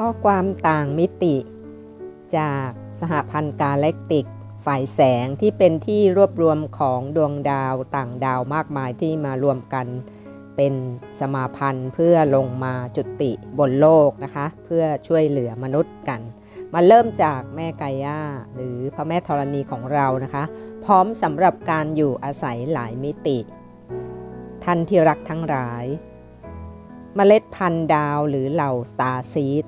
ข้อความต่างมิติ จากสหพันธ์กาแล็กติก ฝ่ายแสงที่เป็นที่รวบรวมของดวงดาวต่างดาวมากมายที่มารวมกันเป็นสมาพันธ์เพื่อลงมาจุติบนโลกนะคะ เพื่อช่วยเหลือมนุษย์กัน มาเริ่มจากแม่กายาหรือพระแม่ธรณีของเรานะคะ พร้อมสำหรับการอยู่อาศัยหลายมิติ ท่านที่รักทั้งหลายเมล็ดพันธุ์ดาวหรือเหล่าสตาร์ซีด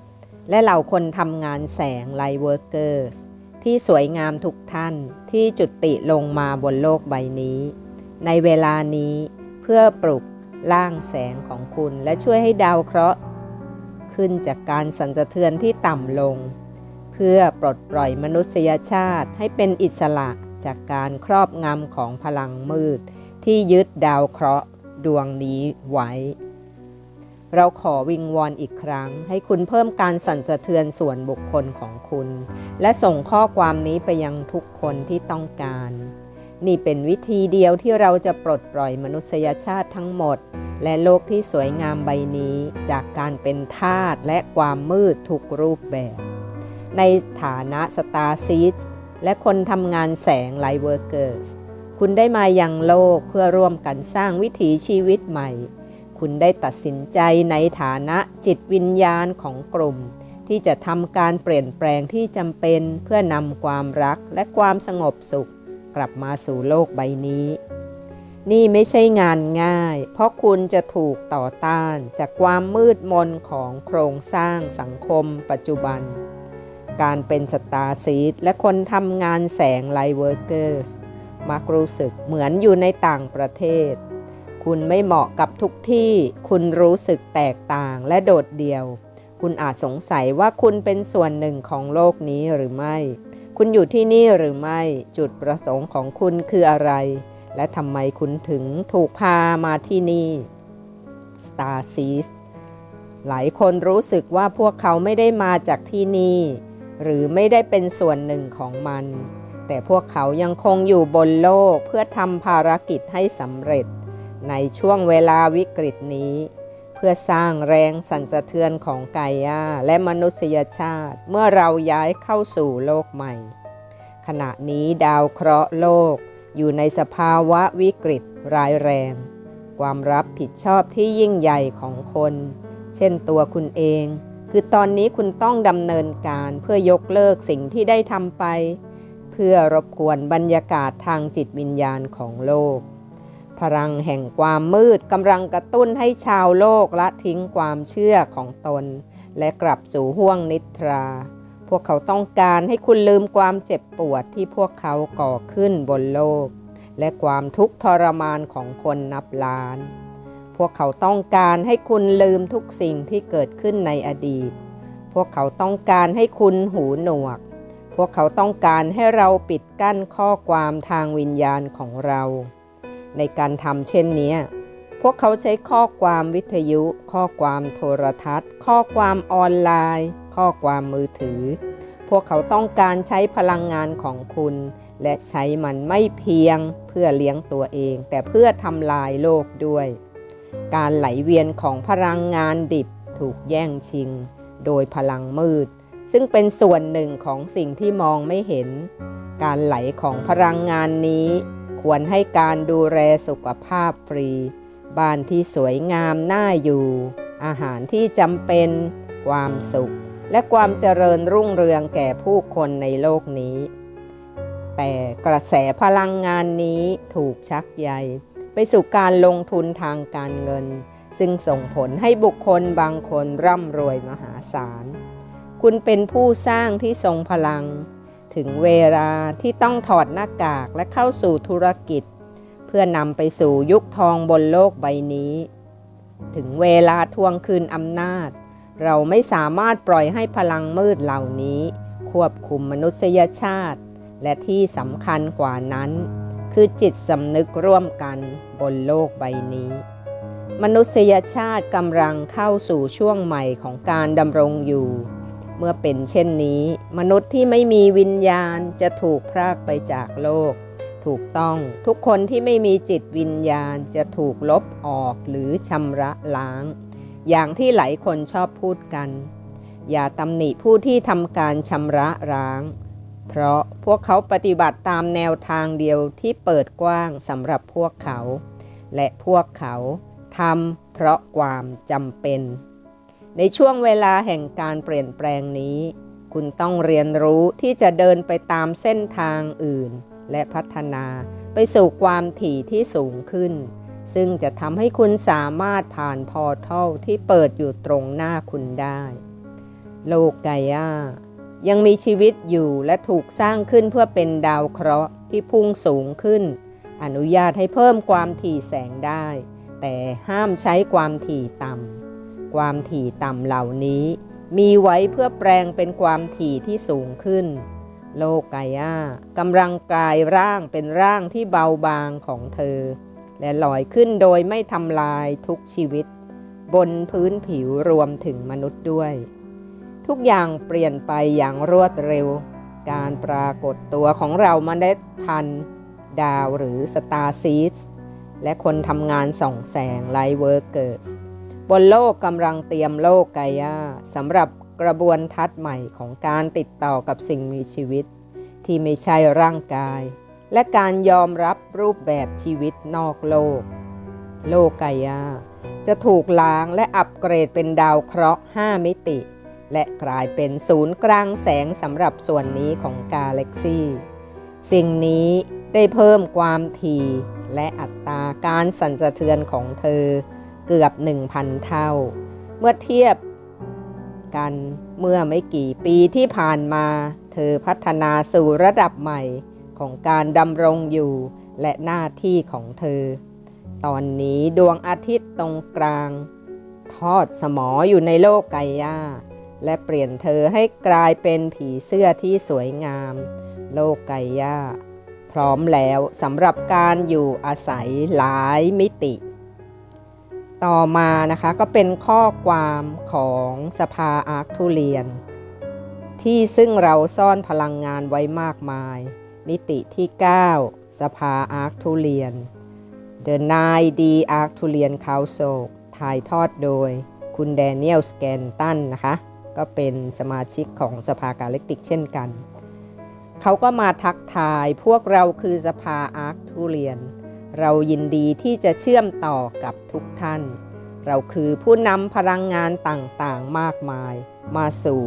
และเหล่าคนทำงานแสงไลท์เวิร์กเกอร์สที่สวยงามทุกท่านที่จุติลงมาบนโลกใบนี้ ในเวลานี้เพื่อปลุกร่างแสงของคุณและช่วยให้ดาวเคราะห์ ขึ้นจากการสั่นสะเทือนที่ต่ำลง เพื่อปลดปล่อยมนุษยชาติให้เป็นอิสระจากการครอบงำของพลังมืด ที่ยึดดาวเคราะห์ดวงนี้ไว้ เราขอวิงวอนอีกครั้ง ให้คุณเพิ่มการสั่นสะเทือนส่วนบุคคลของคุณ และส่งข้อความนี้ไปยังทุกคนที่ต้องการ นี่เป็นวิธีเดียวที่เราจะปลดปล่อยมนุษยชาติทั้งหมด และโลกที่สวยงามใบนี้จากการเป็นทาสและความมืดทุกรูปแบบ ในฐานะสตาร์ซีดและคนทำงานแสงไลเวิร์เกอร์สคุณได้มายังโลกเพื่อร่วมกันสร้างวิถีชีวิตใหม่ คุณได้ตัดสินใจในฐานะจิตวิญญาณของกลุ่ม ที่จะทำการเปลี่ยนแปลงที่จำเป็นเพื่อนำความรักและความสงบสุข กลับมาสู่โลกใบนี้ นี่ไม่ใช่งานง่าย เพราะคุณจะถูกต่อต้านจากความมืดมนของโครงสร้างสังคมปัจจุบัน การเป็นสตาร์ซีดและคนทำงานแสงไลเวิร์เกอร์สมักรู้สึกเหมือนอยู่ในต่างประเทศ คุณไม่เหมาะกับทุกที่ คุณรู้สึกแตกต่างและโดดเดี่ยว คุณอาจสงสัยว่าคุณเป็นส่วนหนึ่งของโลกนี้หรือไม่ คุณอยู่ที่นี่หรือไม่ จุดประสงค์ของคุณคืออะไร และทำไมคุณถึงถูกพามาที่นี่ Star s e a s หลายคนรู้สึกว่าพวกเขาไม่ได้มาจากที่นี่ หรือไม่ได้เป็นส่วนหนึ่งของมัน แต่พวกเขายังคงอยู่บนโลกเพื่อทำภารกิจให้สำเร็จ ในช่วงเวลาวิกฤตนี้ เพื่อสร้างแรงสั่นสะเทือนของกายาและมนุษยชาติ เมื่อเราย้ายเข้าสู่โลกใหม่ ขณะนี้ดาวเคราะห์โลกอยู่ในสภาวะวิกฤตร้ายแรง ความรับผิดชอบที่ยิ่งใหญ่ของคน เช่นตัวคุณเอง คือตอนนี้คุณต้องดำเนินการเพื่อยกเลิกสิ่งที่ได้ทำไป เพื่อรบกวนบรรยากาศทางจิตวิญญาณของโลก พลังแห่งความมืดกำลังกระตุ้นให้ชาวโลกละทิ้งความเชื่อของตน และกลับสู่ห้วงนิทรา พวกเขาต้องการให้คุณลืมความเจ็บปวดที่พวกเขาก่อขึ้นบนโลก และความทุกข์ทรมานของคนนับล้าน พวกเขาต้องการให้คุณลืมทุกสิ่งที่เกิดขึ้นในอดีต พวกเขาต้องการให้คุณหูหนวก พวกเขาต้องการให้เราปิดกั้นข้อความทางวิญญาณของเรา ในการทำเช่นนี้ พวกเขาใช้ข้อความวิทยุ ข้อความโทรทัศน์ ข้อความออนไลน์ ข้อความมือถือ พวกเขาต้องการใช้พลังงานของคุณ และใช้มันไม่เพียงเพื่อเลี้ยงตัวเอง แต่เพื่อทำลายโลกด้วย การไหลเวียนของพลังงานดิบถูกแย่งชิง โดยพลังมืด ซึ่งเป็นส่วนหนึ่งของสิ่งที่มองไม่เห็น การไหลของพลังงานนี้ ควรให้การดูแลสุขภาพฟรี บ้านที่สวยงามน่าอยู่ อาหารที่จำเป็น ความสุข และความเจริญรุ่งเรืองแก่ผู้คนในโลกนี้ แต่กระแสพลังงานนี้ถูกชักใยไปสู่การลงทุนทางการเงิน ซึ่งส่งผลให้บุคคลบางคนร่ำรวยมหาศาล คุณเป็นผู้สร้างที่ทรงพลัง ถึงเวลาที่ต้องถอดหน้ากากและเข้าสู่ธุรกิจ เพื่อนำไปสู่ยุคทองบนโลกใบนี้ ถึงเวลาทวงคืนอำนาจ เราไม่สามารถปล่อยให้พลังมืดเหล่านี้ ควบคุมมนุษยชาติ และที่สำคัญกว่านั้น คือจิตสำนึกร่วมกันบนโลกใบนี้ มนุษยชาติกำลังเข้าสู่ช่วงใหม่ของการดำรงอยู่ เมื่อเป็นเช่นนี้ มนุษย์ที่ไม่มีวิญญาณจะถูกพรากไปจากโลก ถูกต้องทุกคนที่ไม่มีจิตวิญญาณจะถูกลบออกหรือชำระล้าง อย่างที่หลายคนชอบพูดกัน อย่าตำหนิผู้ที่ทำการชำระร้าง เพราะพวกเขาปฏิบัติตามแนวทางเดียวที่เปิดกว้างสำหรับพวกเขา และพวกเขาทำเพราะความจำเป็น ในช่วงเวลาแห่งการเปลี่ยนแปลงนี้ คุณต้องเรียนรู้ที่จะเดินไปตามเส้นทางอื่น และพัฒนาไปสู่ความถี่ที่สูงขึ้น ซึ่งจะทำให้คุณสามารถผ่านพอร์ทัลที่เปิดอยู่ตรงหน้าคุณได้ โลกไกยายังมีชีวิตอยู่และถูกสร้างขึ้นเพื่อเป็นดาวเคราะห์ที่พุ่งสูงขึ้น อนุญาตให้เพิ่มความถี่แสงได้ แต่ห้ามใช้ความถี่ต่ำ ความถี่ต่ำเหล่านี้ มีไว้เพื่อแปลงเป็นความถี่ที่สูงขึ้น โลกไกยากำลังกายร่างเป็นร่างที่เบาบางของเธอ และลอยขึ้นโดยไม่ทำลายทุกชีวิต บนพื้นผิวรวมถึงมนุษย์ด้วย ทุกอย่างเปลี่ยนไปอย่างรวดเร็ว การปรากฏตัวของเรามาได้พันธุ์ดาวหรือสตาร์ซีสและคนทำงานส่องแสงไลท์เวิร์กเกอร์ส บนโลกกำลังเตรียมโลกไกยาสำหรับกระบวนทัศน์ใหม่ของการติดต่อกับสิ่งมีชีวิต ที่ไม่ใช่ร่างกาย และการยอมรับรูปแบบชีวิตนอกโลก โลกไกยา จะถูกล้างและอัปเกรดเป็นดาวเคราะห์ 5 มิติ และกลายเป็นศูนย์กลางแสงสำหรับส่วนนี้ของกาแล็กซีสิ่งนี้ได้เพิ่มความถี่และอัตราการสั่นสะเทือนของเธอ เกือบ 1,000 เท่า เมื่อเทียบกันเมื่อไม่กี่ปีที่ผ่านมา เธอพัฒนาสู่ระดับใหม่ของการดำรงอยู่และหน้าที่ของเธอ ตอนนี้ดวงอาทิตย์ตรงกลาง ทอดสมออยู่ในโลกไกยาและเปลี่ยนเธอให้กลายเป็นผีเสื้อที่สวยงาม โลกไกยาพร้อมแล้วสำหรับการอยู่อาศัยหลายมิติ ต่อมานะคะก็เป็นข้อความของสภาอาร์คทูเรียน ที่ซึ่งเราซ่อนพลังงานไว้มากมาย มิติที่ 9 สภาอาร์คทูเรียน The Nine D Arcturian Council ถ่ายทอดโดยคุณแดเนียลสแกนตันนะคะ ก็เป็นสมาชิกของสภากาเล็กติกเช่นกัน เขาก็มาทักทายพวกเราคือสภาอาร์คทูเรียน เรายินดีที่จะเชื่อมต่อกับทุกท่าน เราคือผู้นำพลังงานต่างๆมากมาย มาสู่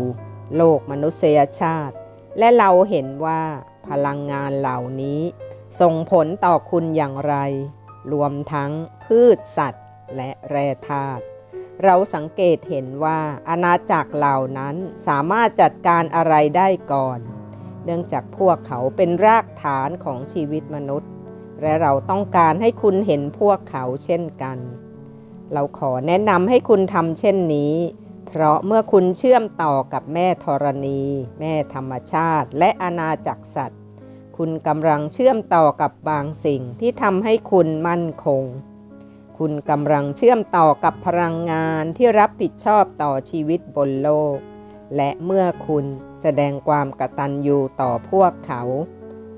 โลกมนุษยชาติ และเราเห็นว่าพลังงานเหล่านี้ ส่งผลต่อคุณอย่างไร รวมทั้งพืชสัตว์และแร่ธาตุเราสังเกตเห็นว่าอาณาจักรเหล่านั้นสามารถจัดการอะไรได้ก่อน เนื่องจากพวกเขาเป็นรากฐานของชีวิตมนุษย์ และเราต้องการให้คุณเห็นพวกเขาเช่นกัน เราขอแนะนำให้คุณทำเช่นนี้ เพราะเมื่อคุณเชื่อมต่อกับแม่ธรณี แม่ธรรมชาติ และอาณาจักรสัตว์ คุณกำลังเชื่อมต่อกับบางสิ่งที่ทำให้คุณมั่นคง คุณกำลังเชื่อมต่อกับพลังงานที่รับผิดชอบต่อชีวิตบนโลก และเมื่อคุณแสดงความกตัญญูต่อพวกเขา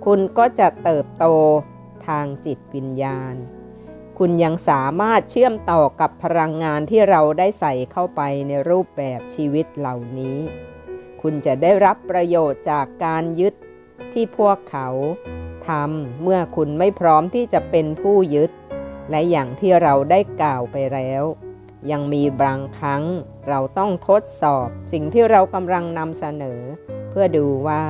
คุณก็จะเติบโต ทางจิตวิญญาณ คุณยังสามารถเชื่อมต่อกับพลังงานที่เราได้ใส่เข้าไปในรูปแบบชีวิตเหล่านี้ คุณจะได้รับประโยชน์จากการยึดที่พวกเขาทำเมื่อคุณไม่พร้อมที่จะเป็นผู้ยึด และอย่างที่เราได้กล่าวไปแล้ว ยังมีบางครั้งเราต้องทดสอบสิ่งที่เรากำลังนำเสนอ เพื่อดูว่า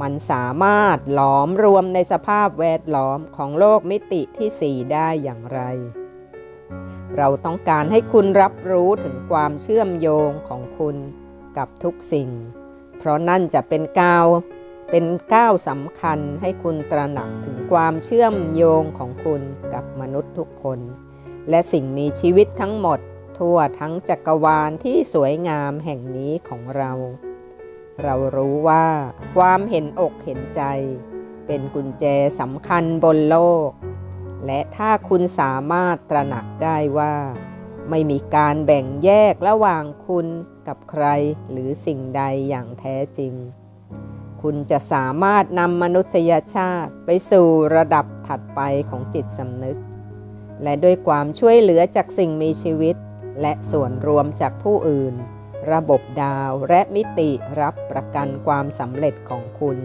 มันสามารถหลอมรวมในสภาพแวดล้อมของโลกมิติที่สี่ได้อย่างไร เราต้องการให้คุณรับรู้ถึงความเชื่อมโยงของคุณกับทุกสิ่ง เพราะนั่นจะเป็นก้าวเป็นก้าวสำคัญให้คุณตระหนักถึงความเชื่อมโยงของคุณกับมนุษย์ทุกคน และสิ่งมีชีวิตทั้งหมด ทั่วทั้งจักรวาลที่สวยงามแห่งนี้ของเรา เรารู้ว่าความเห็นอกเห็นใจ เป็นกุญแจสำคัญบนโลก และถ้าคุณสามารถตระหนักได้ว่า ไม่มีการแบ่งแยกระหว่างคุณกับใครหรือสิ่งใดอย่างแท้จริง คุณจะสามารถนำมนุษยชาติไปสู่ระดับถัดไปของจิตสำนึก และด้วยความช่วยเหลือจากสิ่งมีชีวิต และส่วนรวมจากผู้อื่น ระบบดาวและมิติรับประกันความสำเร็จของคุณ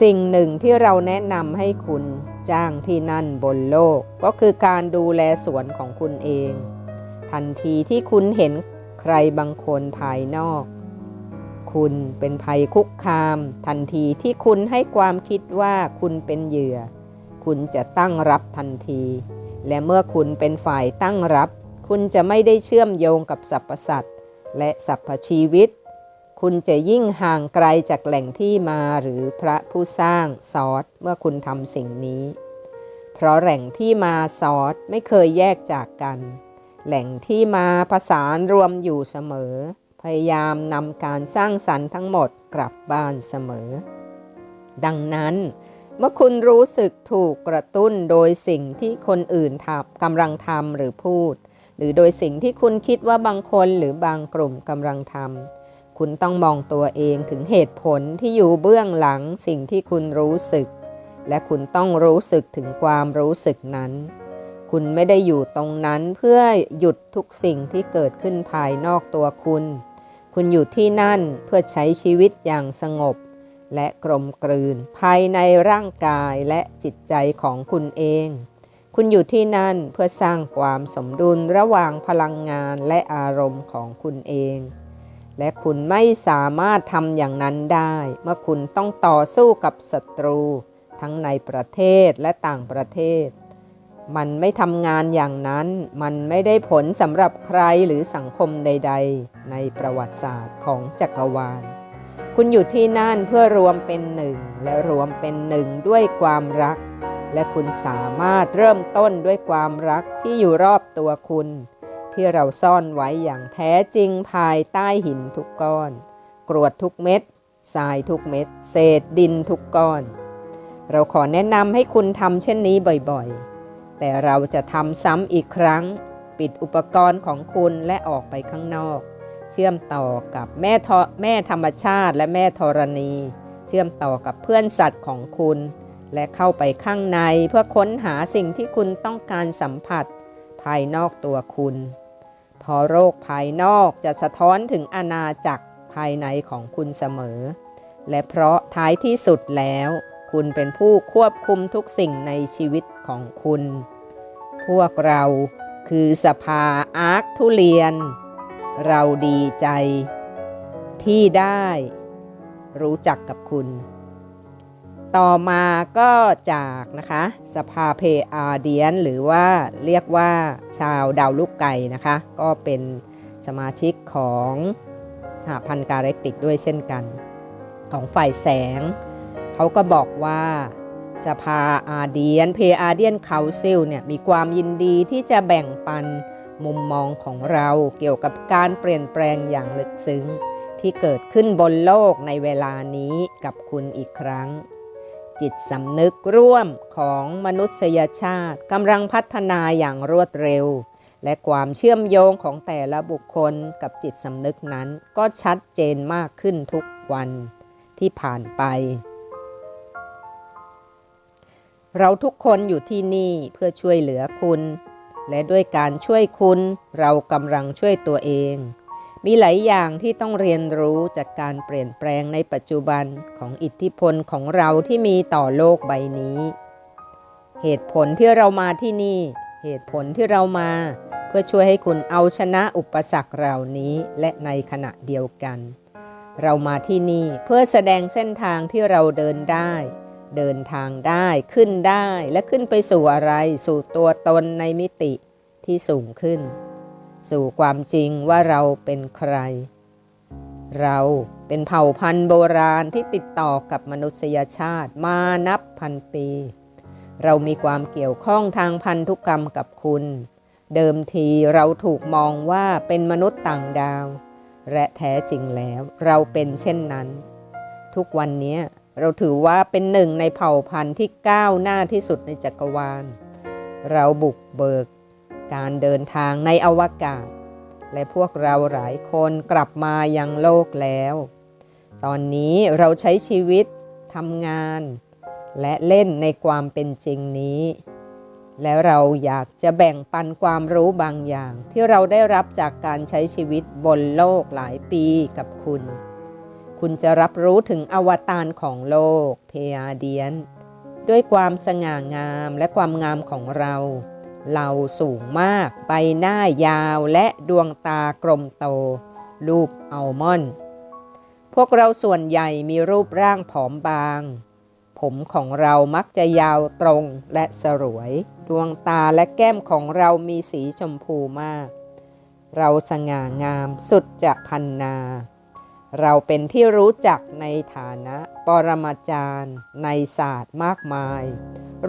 สิ่งหนึ่งที่เราแนะนำให้คุณจ้างที่นั่นบนโลกก็คือการดูแลสวนของคุณเอง ทันทีที่คุณเห็นใครบางคนภายนอก คุณเป็นภัยคุกคาม ทันทีที่คุณให้ความคิดว่าคุณเป็นเหยื่อ คุณจะตั้งรับทันที และเมื่อคุณเป็นฝ่ายตั้งรับ คุณจะไม่ได้เชื่อมโยงกับสรรพสัตว และสรรพชีวิต คุณจะยิ่งห่างไกลจากแหล่งที่มาหรือพระผู้สร้างซอสเมื่อคุณทำสิ่งนี้ เพราะแหล่งที่มาซอสไม่เคยแยกจากกัน แหล่งที่มาผสานรวมอยู่เสมอ พยายามนำการสร้างสรรค์ทั้งหมดกลับบ้านเสมอ ดังนั้นเมื่อคุณรู้สึกถูกกระตุ้นโดยสิ่งที่คนอื่นทำกำลังทำหรือพูด หรือโดยสิ่งที่คุณคิดว่าบางคนหรือบางกลุ่มกำลังทำคุณต้องมองตัวเองถึงเหตุผลที่อยู่เบื้องหลังสิ่งที่คุณรู้สึก และคุณต้องรู้สึกถึงความรู้สึกนั้น คุณไม่ได้อยู่ตรงนั้นเพื่อหยุดทุกสิ่งที่เกิดขึ้นภายนอกตัวคุณ คุณอยู่ที่นั่นเพื่อใช้ชีวิตอย่างสงบ และกลมกลืนภายในร่างกายและจิตใจของคุณเอง คุณอยู่ที่นั่นเพื่อสร้างความสมดุลระหว่างพลังงานและอารมณ์ของคุณเอง และคุณไม่สามารถทำอย่างนั้นได้ เมื่อคุณต้องต่อสู้กับศัตรู ทั้งในประเทศและต่างประเทศ มันไม่ทำงานอย่างนั้น มันไม่ได้ผลสำหรับใครหรือสังคมใด ๆ ในประวัติศาสตร์ของจักรวาล คุณอยู่ที่นั่นเพื่อรวมเป็นหนึ่งและรวมเป็นหนึ่งด้วยความรัก และคุณสามารถเริ่มต้นด้วยความรักที่อยู่รอบตัวคุณ ที่เราซ่อนไว้อย่างแท้จริงภายใต้หินทุกก้อน กรวดทุกเม็ดทรายทุกเม็ด เศษดินทุกก้อน เราขอแนะนำให้คุณทำเช่นนี้บ่อยๆ แต่เราจะทำซ้ำอีกครั้ง ปิดอุปกรณ์ของคุณและออกไปข้างนอก เชื่อมต่อกับแม่ทแม่ธรรมชาติและแม่ธรณี เชื่อมต่อกับเพื่อนสัตว์ของคุณ และเข้าไปข้างในเพื่อค้นหาสิ่งที่คุณต้องการสัมผัส ภายนอกตัวคุณ พอโรคภายนอกจะสะท้อนถึงอาณาจักรภายในของคุณเสมอ และเพราะท้ายที่สุดแล้ว คุณเป็นผู้ควบคุมทุกสิ่งในชีวิตของคุณ พวกเราคือสภาอาร์คทุเรียน เราดีใจ ที่ได้ รู้จักกับคุณ ต่อมาก็จากนะคะสภาเพอาเดียน หรือว่าเรียกว่าชาวดาวลูกไก่นะคะ ก็เป็นสมาชิกของสหพันธ์การเล็กติกด้วยเช่นกัน ของฝ่ายแสง เขาก็บอกว่าสภาอาเดียน เพอาเดียนเคาซิลเนี่ยมีความยินดีที่จะแบ่งปันมุมมองของเราเกี่ยวกับการเปลี่ยนแปลงอย่างลึกซึ้งที่เกิดขึ้นบนโลกในเวลานี้กับคุณอีกครั้ง จิตสำนึกร่วมของมนุษยชาติกำลังพัฒนาอย่างรวดเร็ว และความเชื่อมโยงของแต่ละบุคคลกับจิตสำนึกนั้นก็ชัดเจนมากขึ้นทุกวันที่ผ่านไป เราทุกคนอยู่ที่นี่เพื่อช่วยเหลือคุณ และด้วยการช่วยคุณ เรากำลังช่วยตัวเอง มีหลายอย่างที่ต้องเรียนรู้จากการเปลี่ยนแปลงในปัจจุบันของอิทธิพลของเราที่มีต่อโลกใบนี้ เหตุผลที่เรามาที่นี่ เหตุผลที่เรามา เพื่อช่วยให้คุณเอาชนะอุปสรรคเหล่านี้และในขณะเดียวกัน เรามาที่นี่เพื่อแสดงเส้นทางที่เราเดินได้ เดินทางได้ขึ้นได้และขึ้นไปสู่อะไรสู่ตัวตนในมิติที่สูงขึ้น สู่ความจริงว่าเราเป็นใคร เราเป็นเผ่าพันธุ์โบราณที่ติดต่อกับมนุษยชาติมานับพันปี เรามีความเกี่ยวข้องทางพันธุกรรมกับคุณ เดิมทีเราถูกมองว่าเป็นมนุษย์ต่างดาว และแท้จริงแล้วเราเป็นเช่นนั้น ทุกวันนี้เราถือว่าเป็นหนึ่งในเผ่าพันธุ์ที่ก้าวหน้าที่สุดในจักรวาล เราบุกเบิก การเดินทางในอวกาศ และพวกเราหลายคนกลับมายังโลกแล้ว ตอนนี้เราใช้ชีวิตทำงาน และเล่นในความเป็นจริงนี้ แล้วเราอยากจะแบ่งปันความรู้บางอย่าง ที่เราได้รับจากการใช้ชีวิตบนโลกหลายปีกับคุณ คุณจะรับรู้ถึงอวตารของโลกเพอาเดียนด้วยความสง่างามและความงามของเรา เราสูงมาก ใบหน้ายาวและดวงตากลมโต รูปอัลมอนด์พวกเราส่วนใหญ่มีรูปร่างผอมบาง ผมของเรามักจะยาวตรงและสรวย ดวงตาและแก้มของเรามีสีชมพูมาก เราสง่างามสุดจะพันนา เราเป็นที่รู้จักในฐานะปรมาจารย์ ในศาสตร์มากมาย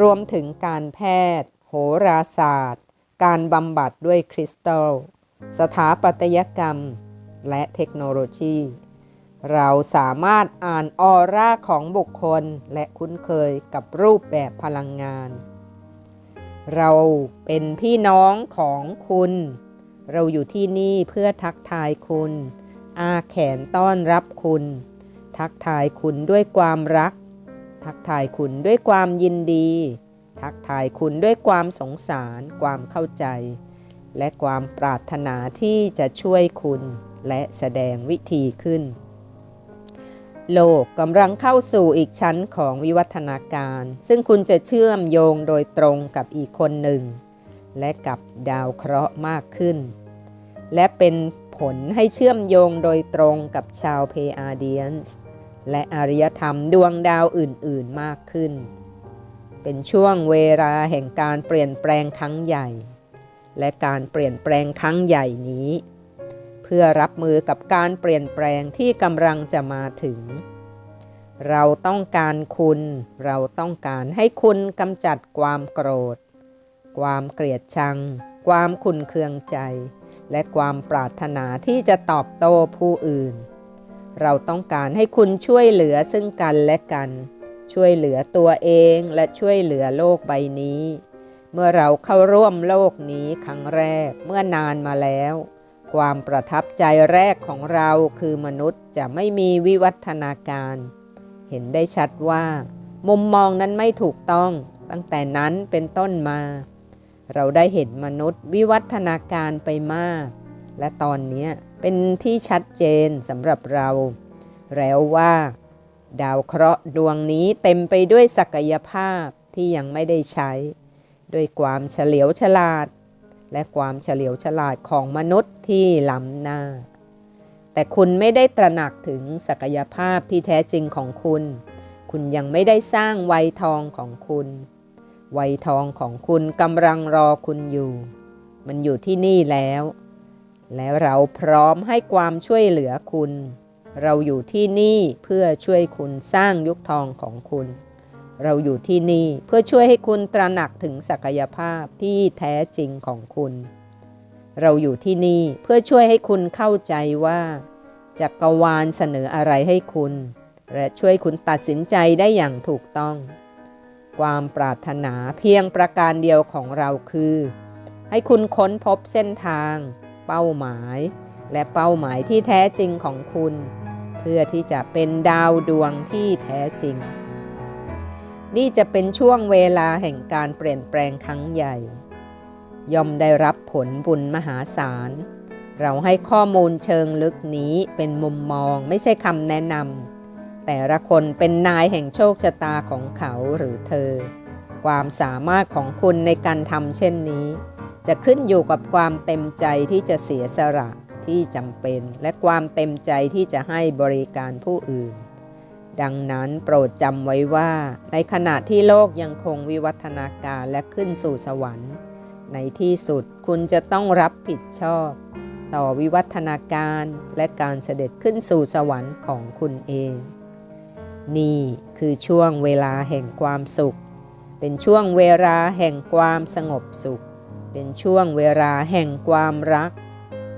รวมถึงการแพทย์ ราศาสตร์ การบำบัดด้วยคริสตัล สถาปัตยกรรม และเทคโนโลยี เราสามารถอ่านออร่าของบุคคลและคุ้นเคยกับรูปแบบพลังงาน เราเป็นพี่น้องของคุณ เราอยู่ที่นี่เพื่อทักทายคุณ อาแขนต้อนรับคุณ ทักทายคุณด้วยความรัก ทักทายคุณด้วยความยินดี ทักทายคุณด้วยความสงสาร ความเข้าใจ และความปรารถนาที่จะช่วยคุณและแสดงวิธีขึ้น โลกกำลังเข้าสู่อีกชั้นของวิวัฒนาการ ซึ่งคุณจะเชื่อมโยงโดยตรงกับอีกคนหนึ่ง และกับดาวเคราะห์มากขึ้น และเป็นผลให้เชื่อมโยงโดยตรงกับชาวเพอาเดียนส์และอารยธรรมดวงดาวอื่น ๆ มากขึ้น เป็นช่วงเวลาแห่งการเปลี่ยนแปลงครั้งใหญ่ และการเปลี่ยนแปลงครั้งใหญ่นี้ เพื่อรับมือกับการเปลี่ยนแปลงที่กำลังจะมาถึง เราต้องการคุณ เราต้องการให้คุณกำจัดความโกรธ ความเกลียดชัง ความขุนเคืองใจ และความปรารถนาที่จะตอบโต้ผู้อื่น เราต้องการให้คุณช่วยเหลือซึ่งกันและกัน ช่วยเหลือตัวเองและช่วยเหลือโลกใบนี้ เมื่อเราเข้าร่วมโลกนี้ครั้งแรกเมื่อนานมาแล้ว ความประทับใจแรกของเราคือมนุษย์จะไม่มีวิวัฒนาการ เห็นได้ชัดว่า มุมมองนั้นไม่ถูกต้องตั้งแต่นั้นเป็นต้นมา เราได้เห็นมนุษย์วิวัฒนาการไปมาก และตอนนี้เป็นที่ชัดเจนสำหรับเรา แล้วว่า ดาวเคราะห์ดวงนี้เต็มไปด้วยศักยภาพที่ยังไม่ได้ใช้ ด้วยความเฉลียวฉลาด และความเฉลียวฉลาดของมนุษย์ที่ล้ำหน้า แต่คุณไม่ได้ตระหนักถึงศักยภาพที่แท้จริงของคุณ คุณยังไม่ได้สร้างวัยทองของคุณ วัยทองของคุณกำลังรอคุณอยู่ มันอยู่ที่นี่แล้ว แล้วเราพร้อมให้ความช่วยเหลือคุณ เราอยู่ที่นี่เพื่อช่วยคุณสร้างยุคทองของคุณ เราอยู่ที่นี่เพื่อช่วยให้คุณตระหนักถึงศักยภาพที่แท้จริงของคุณ เราอยู่ที่นี่เพื่อช่วยให้คุณเข้าใจว่าจักรวาลเสนออะไรให้คุณ และช่วยคุณตัดสินใจได้อย่างถูกต้อง ความปรารถนาเพียงประการเดียวของเราคือ ให้คุณค้นพบเส้นทาง เป้าหมาย และเป้าหมายที่แท้จริงของคุณ พื่อที่จะเป็นดาวดวงที่แท้จริง นี่จะเป็นช่วงเวลาแห่งการเปลี่ยนแปลงครั้งใหญ่ ย่อมได้รับผลบุญมหาศาล เราให้ข้อมูลเชิงลึกนี้เป็นมุมมองไม่ใช่คำแนะนำแต่ละคนเป็นนายแห่งโชคชะตาของเขาหรือเธอ ความสามารถของคุณในการทำเช่นนี้ จะขึ้นอยู่กับความเต็มใจที่จะเสียสละ ที่จำเป็นและความเต็มใจที่จะให้บริการผู้อื่น ดังนั้นโปรดจำไว้ว่า ในขณะที่โลกยังคงวิวัฒนาการและขึ้นสู่สวรรค์ ในที่สุดคุณจะต้องรับผิดชอบ ต่อวิวัฒนาการและการเสด็จขึ้นสู่สวรรค์ของคุณเอง นี่คือช่วงเวลาแห่งความสุข เป็นช่วงเวลาแห่งความสงบสุข เป็นช่วงเวลาแห่งความรัก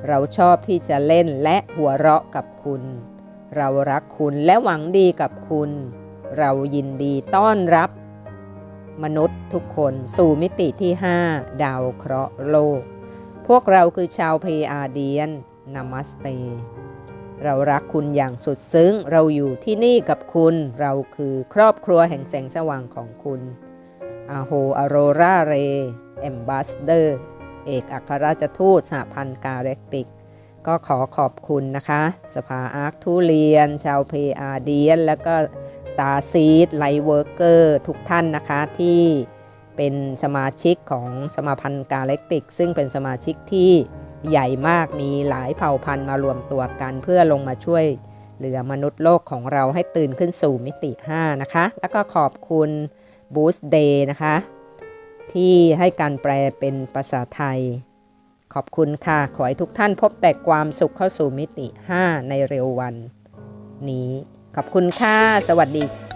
เราชอบที่จะเล่นและหัวเราะกับคุณ เรารักคุณและหวังดีกับคุณ เรายินดีต้อนรับ มนุษย์ทุกคนสู่มิติที่ 5 ดาวเคราะห์โลก พวกเราคือชาวเพอาเดียนนามัสเต เรารักคุณอย่างสุดซึ้ง เราอยู่ที่นี่กับคุณ เราคือครอบครัวแห่งแสงสว่างของคุณอาโฮอโรราเร แอมบาสเดอร์ เอกอัครราชทูตสหพันธ์กาแล็กติก ก็ขอขอบคุณนะคะ สภาอาร์คทุเรียน ชาวเพอาเดียน แล้วก็ Star Seed ไลท์เวิร์กเกอร์ทุกท่านนะคะที่เป็นสมาชิกของสมาพันธ์กาแล็กติก ซึ่งเป็นสมาชิกที่ใหญ่มากมีหลายเผ่าพันธุ์มารวมตัวกันเพื่อลงมาช่วยเหลือมนุษย์โลกของเราให้ตื่นขึ้นสู่มิติ 5 นะคะ แล้วก็ขอบคุณ Boost Day นะคะ ที่ให้การแปลเป็นภาษาไทย ขอบคุณค่ะ ขอให้ทุกท่านพบแต่ความสุขเข้าสู่มิติ 5 ในเร็ววันนี้ ขอบคุณค่ะ สวัสดี